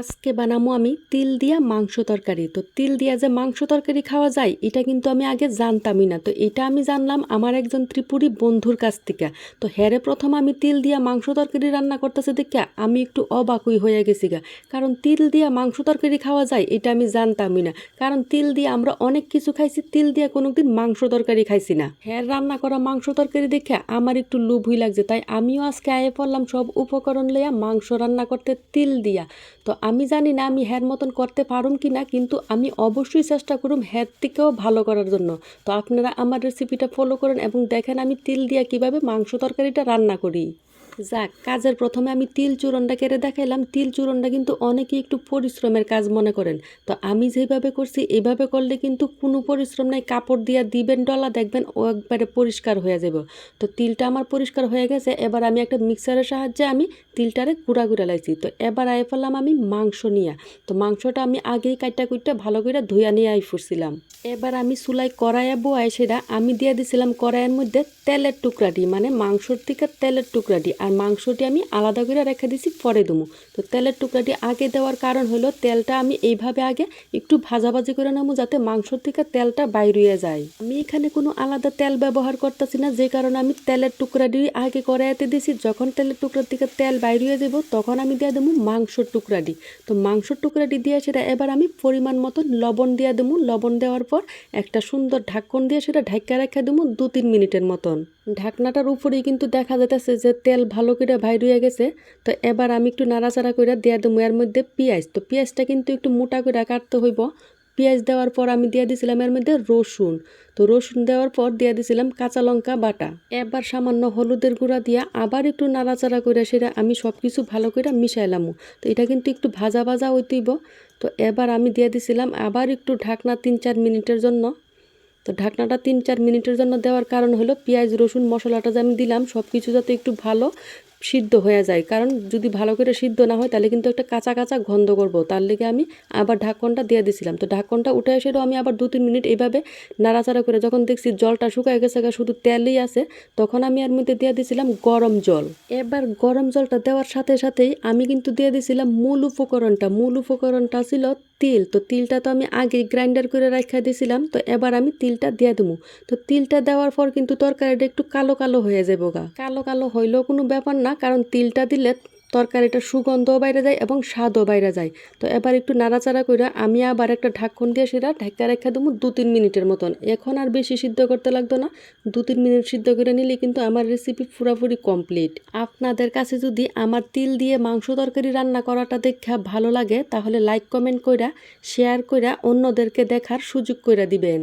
আজকে বানাবো আমি তিল দিয়া মাংস তরকারি। তো তিল দিয়া যে মাংস তরকারি খাওয়া যায়, এটা কিন্তু আমি আগে জানতামই না। তো এটা আমি জানলাম আমার একজন ত্রিপুরী বন্ধুর কাছ থেকে। তো হ্যারে প্রথম আমি তিল দিয়া মাংস তরকারি রান্না করতেছে দেখে আমি একটু অবাকই হয়ে গেছি গা। কারণ তিল দিয়া মাংস তরকারি খাওয়া যায়, এটা আমি জানতামই না। কারণ তিল দিয়ে আমরা অনেক কিছু খাইছি, তিল দিয়া কোনোদিন মাংস তরকারি খাইছি না। হ্যার রান্না করা মাংস তরকারি দেখে আমার একটু লোভই লাগছে, তাই আমিও আজকে আয়ে পড়লাম সব উপকরণ লইয়া মাংস রান্না করতে তিল দিয়া। তো আমি জানি না আমি হ্যার মতন করতে পারুম কি না কিন্তু আমি অবশ্যই চেষ্টা করুম হ্যার থেকেও ভালো করার জন্য। তো আপনারা আমার রেসিপিটা ফলো করেন এবং দেখেন আমি তিল দিয়ে কীভাবে মাংস তরকারিটা রান্না করি। যাক, কাজের প্রথমে আমি তিল চূরণটা কেড়ে দেখাইলাম। তিল চূরণটা কিন্তু অনেকেই একটু পরিশ্রমের কাজ মনে করেন। তো আমি যেভাবে করছি এইভাবে করলে কিন্তু কোনো পরিশ্রম নাই, কাপড় দিয়া দিবেন, ডলা দেখবেন, ও একবারে পরিষ্কার হয়ে যাব তো তিলটা আমার পরিষ্কার হয়ে গেছে, এবার আমি একটা মিক্সারের সাহায্যে আমি তিলটারে গুঁড়া গুঁড়া লাইছি। তো এবার আয় ফেললাম আমি মাংস নিয়া। তো মাংসটা আমি আগেই কাইটা কুইটটা ভালো করে ধুইয়া নিয়ে আই ফুরছিলাম। এবার আমি চুলাই কড়াইয়া বোয়াই সেটা আমি দিয়ে দিছিলাম কড়াইয়ের মধ্যে তেলের টুকরাটি মানে মাংসর থেকে তেলের টুকরাটি। আর মাংসটি আমি আলাদা করে রেখে দিছি পরে দেবো। তো তেলের টুকরাটি আগে দেওয়ার কারণ হলো তেলটা আমি এইভাবে আগে একটু ভাজাভাজি করে নেব যাতে মাংসর থেকে তেলটা বাইরিয়ে যায়। আমি এখানে কোনো আলাদা তেল ব্যবহার করতেছি না, যে কারণে আমি তেলের টুকরাটি আগে কড়াইতে দিছি যখন তেলের টুকরার থেকে তেল বাইরিয়ে যাব, তখন আমি দিয়ে দেবো মাংসর টুকরাটি। তো মাংসর টুকরাটি দিয়ে সেটা এবার আমি পরিমাণ মতো লবণ দিয়ে দেবো। লবণ দেওয়ার পর একটা সুন্দর ঢাকন দিয়ে সেটা ঢাকা রেখে দেবো দু তিন মিনিটের মতন। ঢাকনাটার উপরেই কিন্তু দেখা যাইতেছে যে তেল ভালো করে ভাই রয়ে গেছে। তো এবার আমি একটু নাড়াচাড়া করে দিয়ে দেবো এর মধ্যে পেঁয়াজ। তো পেঁয়াজটা কিন্তু একটু মোটা করে কাটতে হইব। পেঁয়াজ দেওয়ার পর আমি দিয়ে দিছিলাম এর মধ্যে রসুন। তো রসুন দেওয়ার পর দিয়ে দিছিলাম কাঁচা লঙ্কা বাটা। এবার সামান্য হলুদের গুঁড়া দিয়া আবার একটু নাড়াচাড়া করে সেটা আমি সব কিছু ভালো করে মিশাইলাম। তো এটা কিন্তু একটু ভাজা ভাজা হইতেইব। তো এবার আমি দিয়ে দিছিলাম আবার একটু ঢাকনা তিন চার মিনিটের জন্য তো ঢাকনাটা তিন চার মিনিটের জন্য দেওয়ার কারণ হলো পেঁয়াজ, রসুন, মশলাটা যে আমি দিলাম সব কিছু যাতে একটু ভালো সিদ্ধ হয়ে যায়। কারণ যদি ভালো করে সিদ্ধ না হয়, তাহলে কিন্তু একটা কাঁচা কাঁচা গন্ধ করব। তার লেগে আমি আবার ঢাকনটা দিয়ে দিছিলাম। তো ঢাকনটা উঠে এসেও আমি আবার দু তিন মিনিট এইভাবে নাড়াচাড়া করে যখন দেখছি জলটা শুকায় গেছে শুধু তেলই আছে, তখন আমি এর মধ্যে দিয়ে দিছিলাম গরম জল। এবার গরম জলটা দেওয়ার সাথে সাথেই আমি কিন্তু দিয়ে দিছিলাম মূল উপকরণটা। মূল উপকরণটা ছিল তিল। তো তিলটা তো আমি আগে গ্রাইন্ডার করে রাখা দিয়েছিলাম তো এবার আমি তিলটা দিয়ে দেবো তো তিলটা দেওয়ার পর কিন্তু তরকারিটা একটু কালো কালো হয়ে যাব গা। কালো কালো হইলেও কোনো ব্যাপার না, কারণ তিলটা দিলে তরকারিটা সুগন্ধও বাইরে যায় এবং স্বাদও বাইরে যায়। তো এবার একটু নাড়াচাড়া করে আমি আবার একটা ঢাকন দিয়ে সেটা ঢাকা রেখে দেবো দু তিন মিনিটের মতন। এখন আর বেশি সিদ্ধ করতে লাগতো না। দু তিন মিনিট সিদ্ধ করে নিলে কিন্তু আমার রেসিপি পুরোপুরি কমপ্লিট আপনাদের কাছে যদি আমার তিল দিয়ে মাংস তরকারি রান্না করাটা দেখা ভালো লাগে, তাহলে লাইক কমেন্ট কইরা শেয়ার কইরা অন্যদেরকে দেখার সুযোগ কইরা দিবেন।